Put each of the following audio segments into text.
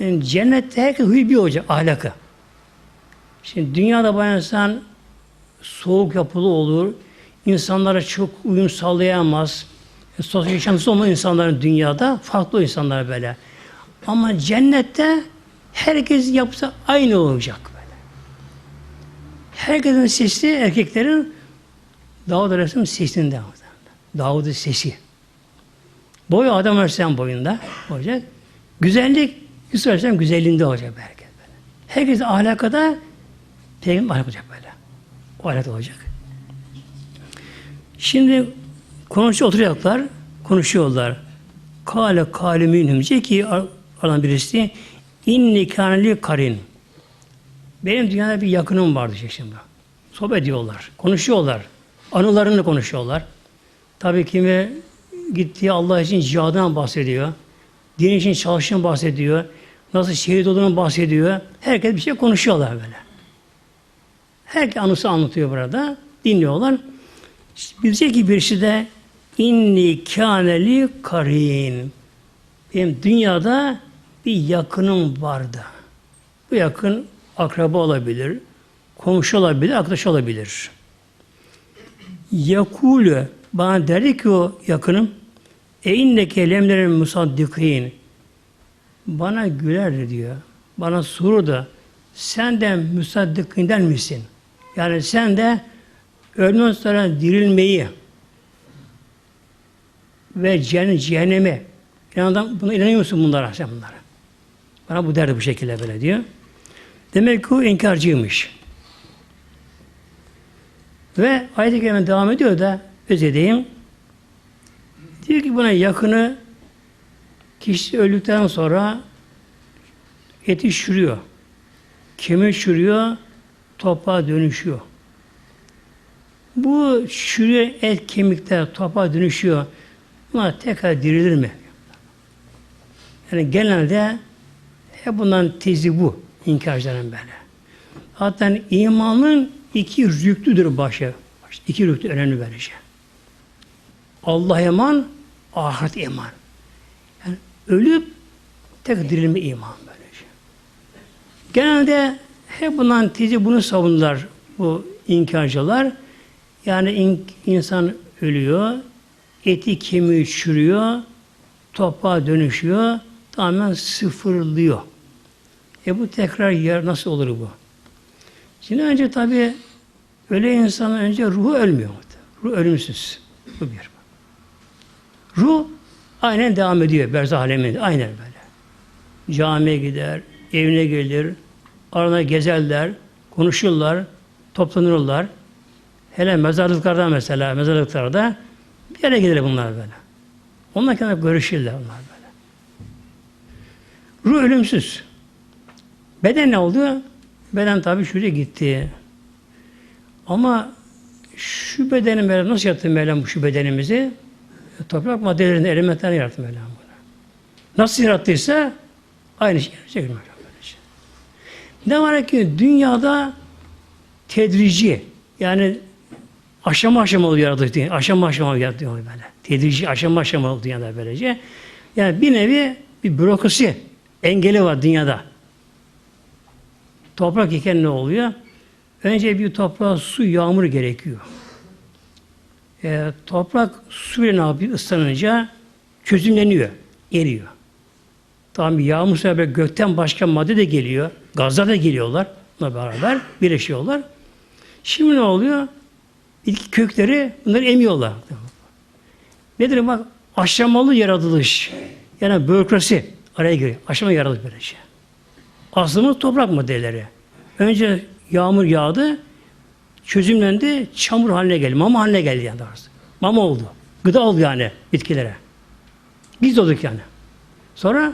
Yani cennette herkes huyu bir olacak ahlakı. Şimdi dünyada bayan insan soğuk yapılı olur. insanlara çok uyum sağlayamaz. E, Sosyal yaşantısı olmayan insanların dünyada farklı insanlar böyle. Ama cennette herkes yapsa aynı olacak böyle. Herkesin sesi erkeklerin Davud Aleyhisselam'ın sesinden. Davud'un sesi. Boyu Adam Aleyhisselam boyunda olacak. Güzellik Yusuf Aleyhisselam güzelliğinde olacak herkes böyle. Herkes ahlakada Peygamber ahlak olacak böyle. O ahlak olacak. Şimdi konuşuyor oturuyorlar, konuşuyorlar. Kale kâle minhum diyecek ki aradan birisi inni kâneli karin. Benim dünyada bir yakınım vardı şimdi. Sohbet ediyorlar, konuşuyorlar. Anılarını konuşuyorlar. Tabii kimi gittiği Allah için cihadından bahsediyor. Din için çalıştığından bahsediyor. Nasıl şehit olduğundan bahsediyor. Herkes bir şey konuşuyorlar böyle. Herkes anısı anlatıyor burada. Dinliyorlar. Bilecek ki birisi de inni kâneli karin. Benim dünyada bir yakınım vardı. Bu yakın akraba olabilir, komşu olabilir, arkadaş olabilir. Yakulü bana derdi ki o yakınım e inneke lemlerin musaddikin bana güler diyor. Bana soru da sen de müsaddikinden misin? Yani sen de ölümden sonra dirilmeyi ve cehenneme inandan, buna inanıyor musun bunlara sen bunlara? Bana bu derdi bu şekilde böyle diyor. Demek ki o inkarcıymış. Ve ayet-i devam ediyor da öz edeyim. Diyor ki buna yakını kişi öldükten sonra eti çürüyor. Kemik çürüyor, toprağa dönüşüyor. Bu çürüyen et kemikler toprağa dönüşüyor. Bunlar tekrar dirilir mi? Yani genelde hep bundan tezi bu. inkarcıların böyle. Hatta imanın iki rüklüdür başı. İki rüklü önemli böylece. Allah iman, ahiret iman. Yani ölüp tek dirilme iman böylece. Genelde hep bundan tezi bunu savunurlar bu inkarcılar. Yani in, insan ölüyor, eti kemiği çürüyor, toprağa dönüşüyor, tamamen sıfırlıyor. E bu tekrar yer nasıl olur bu? Şimdi önce tabi öyle insanın önce ruhu ölmüyor. Ruh ölümsüz. Bu bir. Ruh aynen devam ediyor berzah aleminde. Aynen böyle. Camiye gider, evine gelir, arada gezerler, konuşurlar, toplanırlar. Hele mezarlıklarda mesela, mezarlıklarda bir yere gider bunlar böyle. Onlar kendi görüşürler onlar böyle. Ruh ölümsüz. Beden ne oldu? Beden tabi şuraya gitti. Ama şu bedeni Mevlam nasıl yarattı Mevlam şu bedenimizi? Toprak maddelerini, elementlerini yarattı Mevlam bunu. Nasıl yarattıysa aynı şey yaratacak Mevlam böylece. Ne var ki dünyada tedrici yani aşama aşama oluyor yaratılıyor. Aşama aşama yaratılıyor böyle. Tedrici aşama aşama oluyor dünyada böylece. Yani bir nevi bir bürokrasi engeli var dünyada. Toprak iken ne oluyor? Önce bir toprağa su, yağmur gerekiyor. E, toprak suyla ne yapıyor? Islanınca çözümleniyor, eriyor. Tamam yağmur sebebi gökten başka madde de geliyor. Gazlar da geliyorlar. Bununla beraber birleşiyorlar. Şimdi ne oluyor? İlk kökleri bunları emiyorlar. Nedir bak? Aşamalı yaratılış. Yani bürokrasi araya giriyor. Aşama yaratılış böylece. Aslımız toprak maddeleri. Önce yağmur yağdı, çözümlendi, çamur haline geldi, mama haline geldi yani daha doğrusu. Mama oldu. Gıda oldu yani bitkilere. Biz olduk yani. Sonra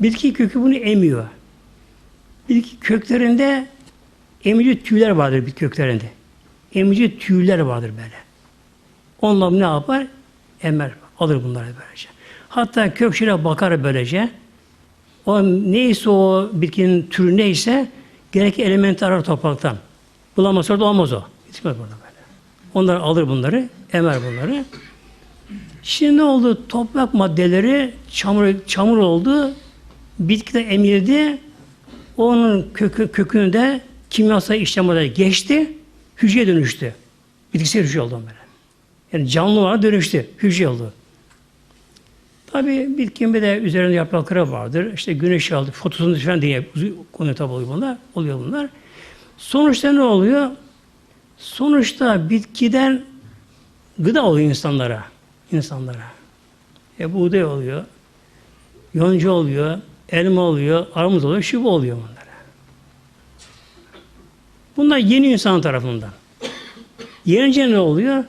bitki kökü bunu emiyor. Bitki köklerinde emici tüyler vardır bitki köklerinde. Emici tüyler vardır böyle. Onlar ne yapar? Emer. Alır bunları böylece. Hatta kök şöyle bakar böylece. O neyse o bitkinin türü neyse gerek elementi arar topraktan. Bulamazsa da olmaz o. Gitmez burada böyle. Onlar alır bunları, emer bunları. Şimdi ne oldu? Toprak maddeleri çamur, çamur oldu, bitki de emildi. Onun kökü, kökünde kimyasal işlemlere geçti. Hücreye dönüştü. Bitkisel hücre oldu böyle. Yani canlı olarak dönüştü. Hücre oldu. Tabi bitkinin bir de üzerinde yaprakları vardır. İşte güneş aldı, fotosentez falan diye konu tabi oluyor bunlar. Oluyor bunlar. Sonuçta ne oluyor? Sonuçta bitkiden gıda oluyor insanlara. insanlara. E buğday oluyor, yonca oluyor, elma oluyor, armut oluyor, şu oluyor bunlara. Bunlar yeni insan tarafından. Yenince ne oluyor?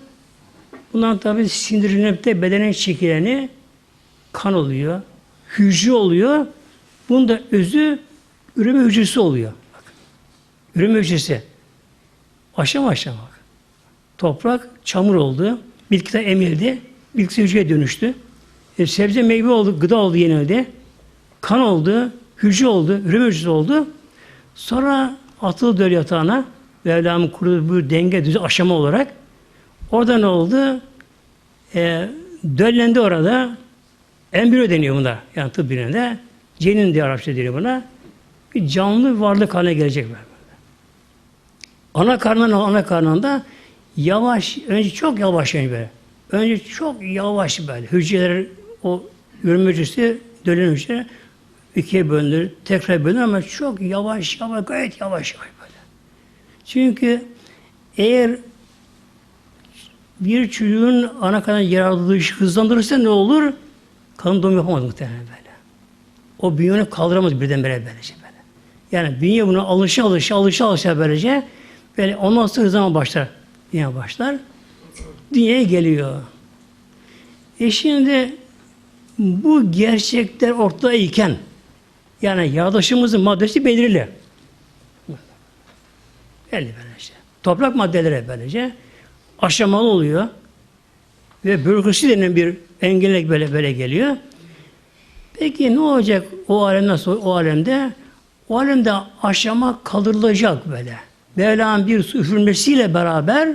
Bundan tabi sindirilip de bedene çekileni kan oluyor, hücre oluyor. Bunda özü üreme hücresi oluyor. Üreme hücresi. Aşama aşama. Toprak çamur oldu. Bitkiler emildi. Bitki hücreye dönüştü. E, sebze meyve oldu, gıda oldu yenildi. Kan oldu, hücre oldu, üreme hücresi oldu. Sonra atıldı döl yatağına. Mevlam'ın kurduğu bir denge düzey aşama olarak. Orada ne oldu? E, döllendi orada. Embriyo deniyor buna. Yani tıp biliminde. Cenin diye Arapça deniyor buna. Bir canlı varlık haline gelecek böyle. Ana karnından ana karnında yavaş, önce çok yavaş yani böyle. Önce çok yavaş böyle. Hücreler o üreme hücresi dönen hücre ikiye bölünür, tekrar bölünür ama çok yavaş yavaş, gayet yavaş yavaş böyle. Çünkü eğer bir çocuğun ana karnına yaratılışı hızlandırırsa ne olur? Kan doğum yapamaz muhtemelen böyle. O bünye onu kaldıramaz birdenbire böylece böyle. Yani bünye buna alışa alışa alışa alışa böylece böyle ondan sonra zaman başlar. Dünya başlar. Dünyaya geliyor. E şimdi bu gerçekler ortada iken yani yaratılışımızın maddesi belirli. Belli böylece. Toprak maddeleri böylece aşamalı oluyor. Ve bürokrasi denen bir engellik böyle böyle geliyor. Peki ne olacak o alem nasıl o alemde? O alemde aşama kaldırılacak böyle. Mevla'nın bir su üfürmesiyle beraber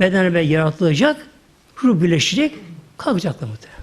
beden ve yaratılacak, ruh birleşecek, kalkacaklar muhtemelen.